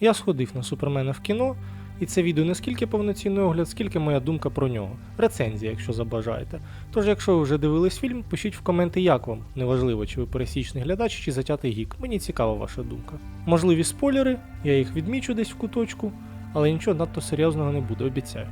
Я сходив на Супермена в кіно, і це відео не скільки повноцінний огляд, скільки моя думка про нього. Рецензія, якщо забажаєте. Тож, якщо ви вже дивились фільм, пишіть в коменти, як вам. Неважливо, чи ви пересічний глядач, чи затятий гік. Мені цікава ваша думка. Можливі спойлери, я їх відмічу десь в куточку, але нічого надто серйозного не буде, обіцяю.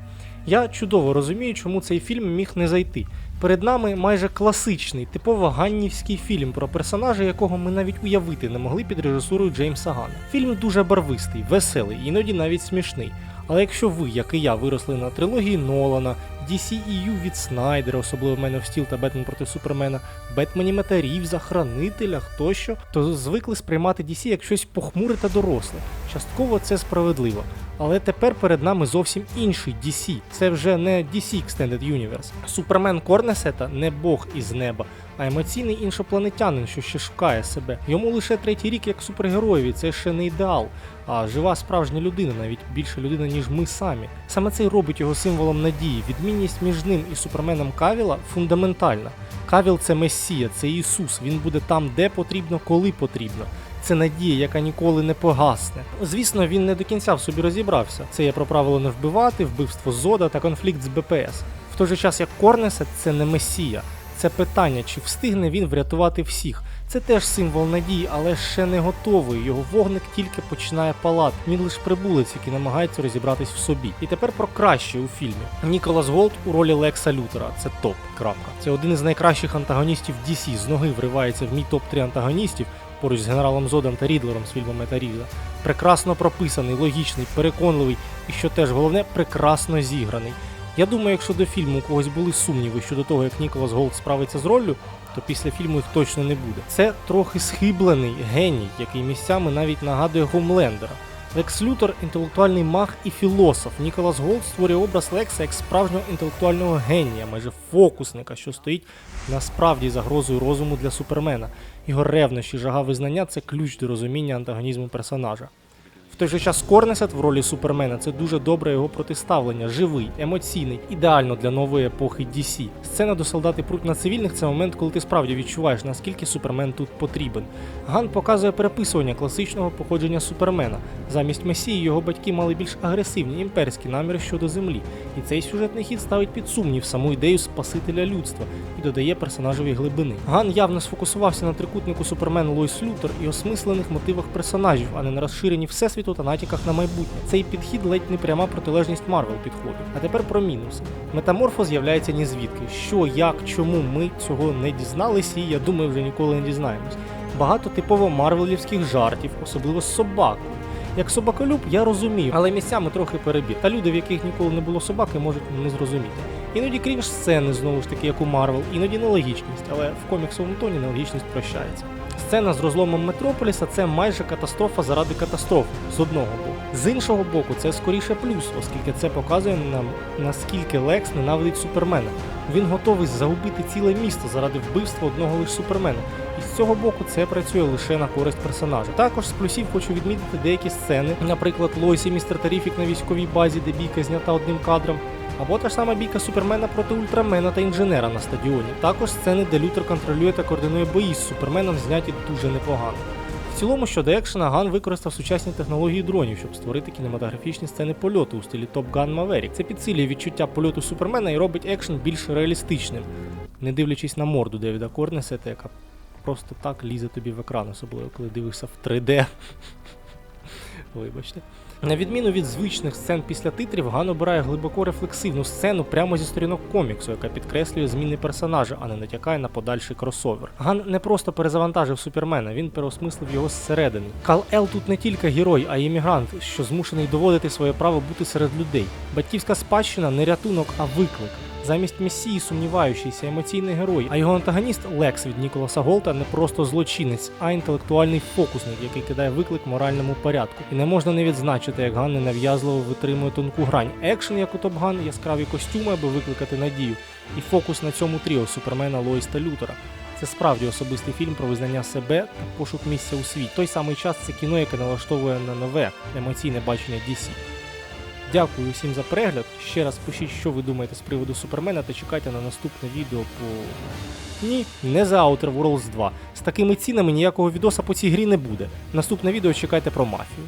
Я чудово розумію, чому цей фільм міг не зайти. Перед нами майже класичний, типово ганнівський фільм про персонажа, якого ми навіть уявити не могли під режисурою Джеймса Гана. Фільм дуже барвистий, веселий, іноді навіть смішний. Але якщо ви, як і я, виросли на трилогії Нолана, DCEU від Снайдера, особливо Man of Steel та Бетмен проти Супермена, Бетменіме та Рівза, Хранителях тощо, то звикли сприймати DC як щось похмуре та доросле. Частково це справедливо. Але тепер перед нами зовсім інший DC. Це вже не DC Extended Universe. Супермен Корнесета не бог із неба, а емоційний іншопланетянин, що ще шукає себе. Йому лише третій рік як супергероєві, це ще не ідеал, а жива справжня людина, навіть більше людина, ніж ми самі. Саме це й робить його символом надії. Відмінність між ним і суперменом Кавіла фундаментальна. Кавіл це Месія, це Ісус. Він буде там, де потрібно, коли потрібно. Це надія, яка ніколи не погасне. Звісно, він не до кінця в собі розібрався. Це є про правило не вбивати, вбивство зода та конфлікт з БПС. В той же час як Корнеса це не месія. Це питання, чи встигне він врятувати всіх. Це теж символ надії, але ще не готовий. Його вогник тільки починає палати. Він лише прибулець, який намагається розібратись в собі. І тепер про краще у фільмі. Ніколас Голд у ролі Лекса Лютера. Це топ. Крапка. Це один із найкращих антагоністів DC. З ноги вривається в мій топ 3 антагоністів поруч з генералом Зодом та Рідлером з фільму Мета. Прекрасно прописаний, логічний, переконливий і, що теж головне, прекрасно зіграний. Я думаю, якщо до фільму у когось були сумніви щодо того, як Ніколас Голд справиться з роллю, то після фільму їх точно не буде. Це трохи схиблений геній, який місцями навіть нагадує Гомлендера. Лекс Лютер інтелектуальний маг і філософ. Ніколас Голд створює образ Лекса як справжнього інтелектуального генія, майже фокусника, що стоїть насправді загрозою розуму для супермена. Його ревнощі, жага визнання це ключ до розуміння антагонізму персонажа. Той же час Корнесет в ролі Супермена це дуже добре його протиставлення, живий, емоційний, ідеально для нової епохи DC. Сцена до солдати пруть на цивільних це момент, коли ти справді відчуваєш, наскільки Супермен тут потрібен. Ган показує переписування класичного походження Супермена. Замість Месії його батьки мали більш агресивні імперські наміри щодо землі. І цей сюжетний хід ставить під сумнів саму ідею спасителя людства і додає персонажеві глибини. Ган явно сфокусувався на трикутнику Супермен Лойс Лютер і осмислених мотивах персонажів, а не на розширенні всесвіту та натяках на майбутнє. Цей підхід ледь не пряма протилежність Марвел підходу. А тепер про мінуси. Метаморфо з'являється ні звідки. Що, як, чому ми цього не дізналися, і я думаю, вже ніколи не дізнаємось. Багато типово марвелівських жартів, особливо з собакою. Як собаколюб, я розумію, але місцями трохи перебір. Та люди, в яких ніколи не було собаки, можуть не зрозуміти. Іноді крінж сцени, знову ж таки, як у Марвел, іноді нелогічність, але в коміксовому тоні нелогічність прощається. Сцена з розломом Метрополіса це майже катастрофа заради катастроф з одного боку. З іншого боку, це скоріше плюс, оскільки це показує нам наскільки Лекс ненавидить Супермена. Він готовий загубити ціле місто заради вбивства одного лише Супермена. І з цього боку це працює лише на користь персонажа. Також з плюсів хочу відмітити деякі сцени, наприклад, Лойс і містер Таріфік на військовій базі, де бійка знята одним кадром. Або та ж сама бійка Супермена проти Ультрамена та інженера на стадіоні. Також сцени, де Лютер контролює та координує бої з Суперменом, зняті дуже непогано. В цілому щодо екшена Ган використав сучасні технології дронів, щоб створити кінематографічні сцени польоту у стилі Top Gun Maverick. Це підсилює відчуття польоту Супермена і робить екшен більш реалістичним, не дивлячись на морду Девіда Корнесета, яка просто так лізе тобі в екран, особливо коли дивишся в 3D. Вибачте. На відміну від звичних сцен після титрів, Ган обирає глибоко рефлексивну сцену прямо зі сторінок коміксу, яка підкреслює зміни персонажа, а не натякає на подальший кросовер. Ган не просто перезавантажив супермена, він переосмислив його зсередини. Кал Ел тут не тільки герой, а й іммігрант, що змушений доводити своє право бути серед людей. Батьківська спадщина не рятунок, а виклик. Замість месії сумніваючийся емоційний герой, а його антагоніст Лекс від Ніколаса Голта не просто злочинець, а інтелектуальний фокусник, який кидає виклик моральному порядку. І не можна не відзначити, як Ган ненав'язливо витримує тонку грань. Екшен, як у Топ Ган, яскраві костюми, аби викликати надію, і фокус на цьому тріо Супермена Лоїс та Лютера. Це справді особистий фільм про визнання себе та пошук місця у світі. Той самий час це кіно, яке налаштовує на нове емоційне бачення DC. Дякую всім за перегляд. Ще раз пишіть, що ви думаєте з приводу Супермена та чекайте на наступне відео по. Ні, не за Outer Worlds 2. З такими цінами ніякого відоса по цій грі не буде. Наступне відео чекайте про мафію.